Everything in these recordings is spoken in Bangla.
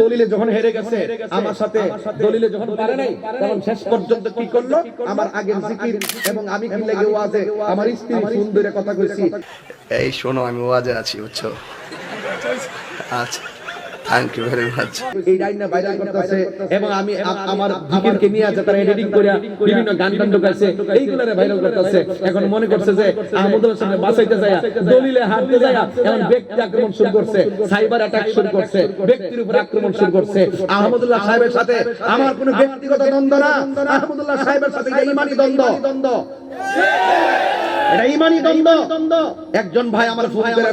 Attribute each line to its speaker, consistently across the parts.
Speaker 1: দলিলে যখন হেরে গেছে, আমার সাথে দলিলে যখন পারে নাই, তখন শেষ পর্যন্ত কি করল? আমার আগের জিকির এবং আমি কি লেগে ওয়াজে আমার স্ত্রী কথা কইছি।
Speaker 2: এই শোনো, আমি ওয়াজে আছি, বুঝছ? আচ্ছা। থ্যাংক ইউ ভেরি মাচ
Speaker 1: এই লাইনটা ভাইরাল করতেছে এবং আমি আমার জিকিরকে নিয়ে আছে, তারা এডিটিং করে বিভিন্ন গান টান ঢুকাইছে, এইগুলারে ভাইরাল করতেছে। এখন মনে করছে যে আহমদুল্লাহ সামনে বাঁচাইতে যায় দলিলে হারতে যায় এখন ব্যক্তি আক্রমণ শুরু করছে, সাইবার অ্যাটাক শুরু করছে, ব্যক্তির উপর আক্রমণ শুরু করছে। আহমদুল্লাহ সাহেবের সাথে আমার কোনো ব্যক্তিগত দ্বন্দ্ব না। আহমদুল্লাহ সাহেবের সাথে ইমানি দ্বন্দ্ব দ্বন্দ্ব। এটা ইমানি দ্বন্দ্ব। একজন ভাই আমার ফোন করে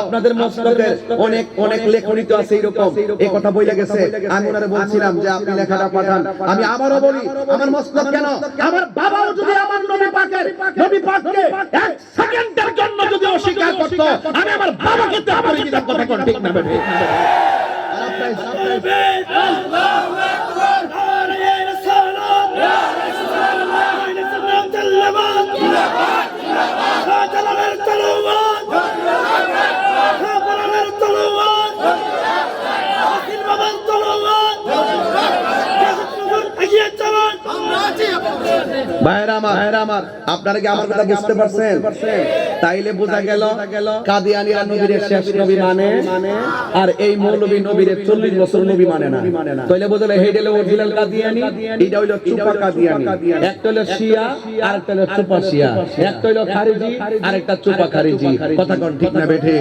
Speaker 1: আপনাদের মসলকের অনেক অনেক লেখনী তো আছে এরকম। এই কথা বইলে গেছে। আমি ওনারে বলছিলাম যে আপনি লেখাটা পাঠান। আমি আবারও বলি আমার মসলক কেন? আমার বাবাও যদি আমার নবী পাকের নবী পাককে এক সেকেন্ডের জন্য যদি অস্বীকার করত আমি আমার বাবাকে তো আমার দিলাম কথা কোন ঠিক না বেঠে আর আপনার আপনার ভাইরা আমার ভাইরা আমার আপনারা কি আমার কথা বুঝতে পারছেন? তাইলে বোঝা গেল কাদিয়ানিরা নবীর শেষ নবী মানে আর এই মৌলবী নবীর 40 বছর নবী মানে না। তাইলে বোঝালে হেডেল অরিজিনাল কাদিয়ানি এটা হইল চুপা কাদিয়ানি। একটা হলো শিয়া আর একটা হলো চুপা শিয়া। একটা হইল খারিজি আর একটা চুপা খারিজি। কথা কোন ঠিক না বেঠে?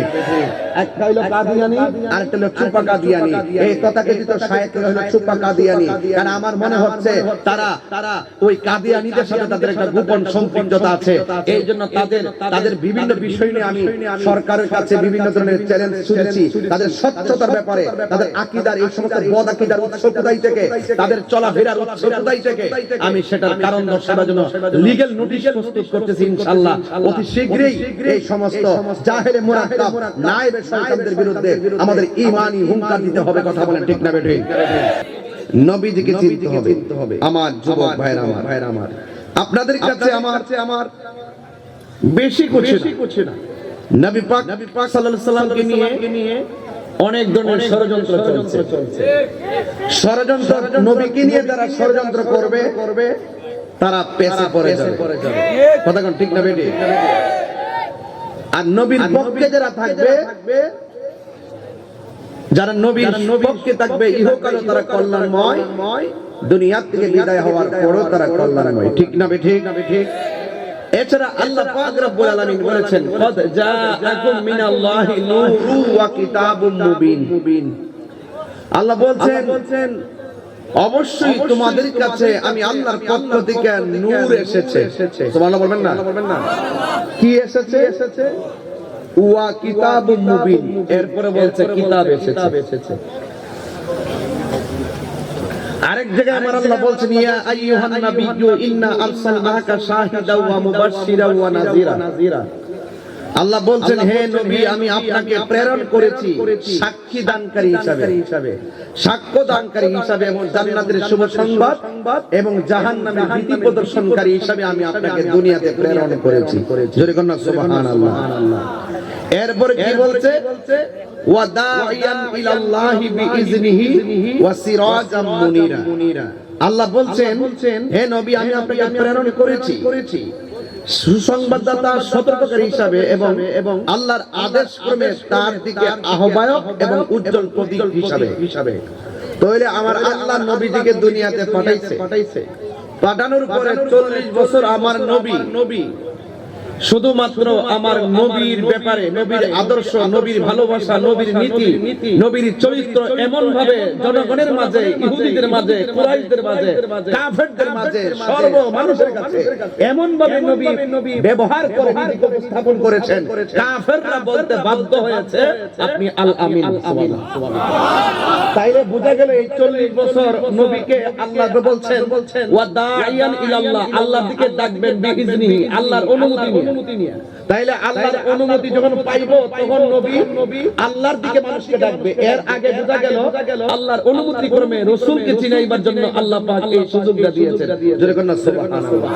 Speaker 1: একটা হইল কাদিয়ানি আর একটা হলো চুপা কাদিয়ানি। এই কথা কথিত শায়েক হলো চুপা কাদিয়ানি। কারণ আমার মনে হচ্ছে তারা তারা ওই কাদিয়ানিদের সাথে তাদের একটা গোপন সম্পৃক্ততা আছে এই জন্য তাদের তাদের বিভিন্ন বিষয় নিয়ে আমি সরকারের কাছে বিভিন্ন ধরনের চ্যালেঞ্জ শুনেছি। তাদের স্বচ্ছতার ব্যাপারে তাদের আকিদার এই সমস্ত বদ আকিদার উৎস কোথায় থেকে? তাদের চলাফেরার উৎস কোথায় থেকে? আমি সেটার কারণ দর্শাবার জন্য লিগ্যাল নোটিশ প্রস্তুত করতেছি ইনশাআল্লাহ। অতি শীঘ্রই এই সমস্ত জাহেলে মুরাক্কাব নায়েবে শয়তানদের বিরুদ্ধে আমাদের ঈমানি হুঙ্কার দিতে হবে কথা বলেন ঠিক না বেঠিক নবীজিকে চিনতে হবে। আমার যুবক ভাইরা আমার। আমার। আপনাদের কাছে আমার আমার বেশি করছে না। নবী পাক নবী পাক সাল্লাল্লাহু সাল্লামকে নিয়ে অনেক ধরনের ষড়যন্ত্র চলছে। ষড়যন্ত্র নবীকে নিয়ে যারা ষড়যন্ত্র করবে করবে তারা পড়ে যাবে। কথা কোন ঠিক না বেটি? আর নবীর পক্ষে যারা থাকবে যারা নবীর পক্ষে থাকবে ইহকালে তারা কল্যাণময় দুনিয়া থেকে বিদায় হওয়ার পরও তারা কল্যাণময়। ঠিক না ঠিক না ঠিক এছাড়া আল্লাহ পাক রব্বুল আলামিন বলেছেন কদ জাআকুম মিনাল্লাহি নূরু ওয়া কিতাবুম মুবিন। আল্লাহ বলছেন বলছেন অবশ্যই তোমাদের কাছে আমি আল্লাহর পক্ষ থেকে নূর এসেছে। সুবহানাল্লাহ বলবেন না? কি এসেছে? এসেছে? ওয়া কিতাবুম মুবিন। এরপরে বলছে কিতাব এসেছে। আরেক জায়গায় আমার আল্লাহ বলছেন ইয়া আইয়ুহান নাবিয়্যু ইন্না আরসালনাকা শাহিদাও ওয়া মুবাশশিরাও ওয়া নাযীরা। আল্লাহ বলছেন হে নবী আমি আপনাকে প্রেরণ করেছি সাক্ষী দানকারী হিসাবে। সাক্ষ্য দানকারী হিসাবে এবং জান্নাতের শুভ সংবাদ এবং জাহান্নামের ভীতি প্রদর্শনকারী হিসাবে আমি আপনাকে দুনিয়াতে প্রেরণ করেছি। জোরে কন্যা সুবহানাল্লাহ। এরপরে কি বলছে? আল্লাহ বলছেন হে নবী আমি আপনাকে প্রেরণ করেছি। করেছি। সুসংবাদদাতা সতর্ককারী হিসাবে এবং এবং আল্লাহর আদেশ ক্রমে তার দিকে আহ্বায়ক এবং উজ্জ্বল প্রতীক হিসাবে। হিসাবে। তাহলে আমার আল্লাহ নবীজিকে দুনিয়াতে পাঠাইছে। পাঠাইছে। পাঠানোর পরে চল্লিশ বছর আমার নবী। নবী। শুধুমাত্র আমার নবীর ব্যাপারে, নবীর আদর্শ, নবীর ভালোবাসা, নবীর নীতি, নবীর চরিত্র এমন ভাবে জনগণের মাঝে, ইহুদিদের মাঝে, কুরাইশদের মাঝে, কাফেরদের মাঝে সর্ব মানুষের কাছে এমন ভাবে নবী ব্যবহার করে নিজেকে উপস্থাপন করেছেন। কাফেররা বলতে বাধ্য হয়েছে, আপনি আল আমিন তাইলে বোঝা গেল এই 40 বছর নবীকে আল্লাহ বলছেন, ওয়া দাইয়ান ইলাল্লাহ আল্লাহর দিকে ডাকবেন বিইজনিহি, আল্লাহর অনুমতি নিয়ে। অনুমতি নিয়ে। তাইলে আল্লাহর অনুমতি যখন পাইবো তখন নবী নবী আল্লাহর দিকে মানুষকে ডাকবে। এর আগে বোঝা গেল আল্লাহর অনুমতি ক্রমে রাসূলকে চিনাইবার জন্য আল্লাহ পাক এই সুযোগটা দিয়েছেন। জোরে কন্যা সুবহানাল্লাহ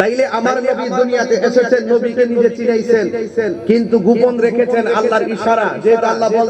Speaker 1: তাইলে আমার নবী দুনিয়াতে এসেছেন নবীকে নিজে চিনাইছেন কিন্তু গোপন রেখেছেন আল্লাহর ইশারা যেহেতু আল্লাহ বল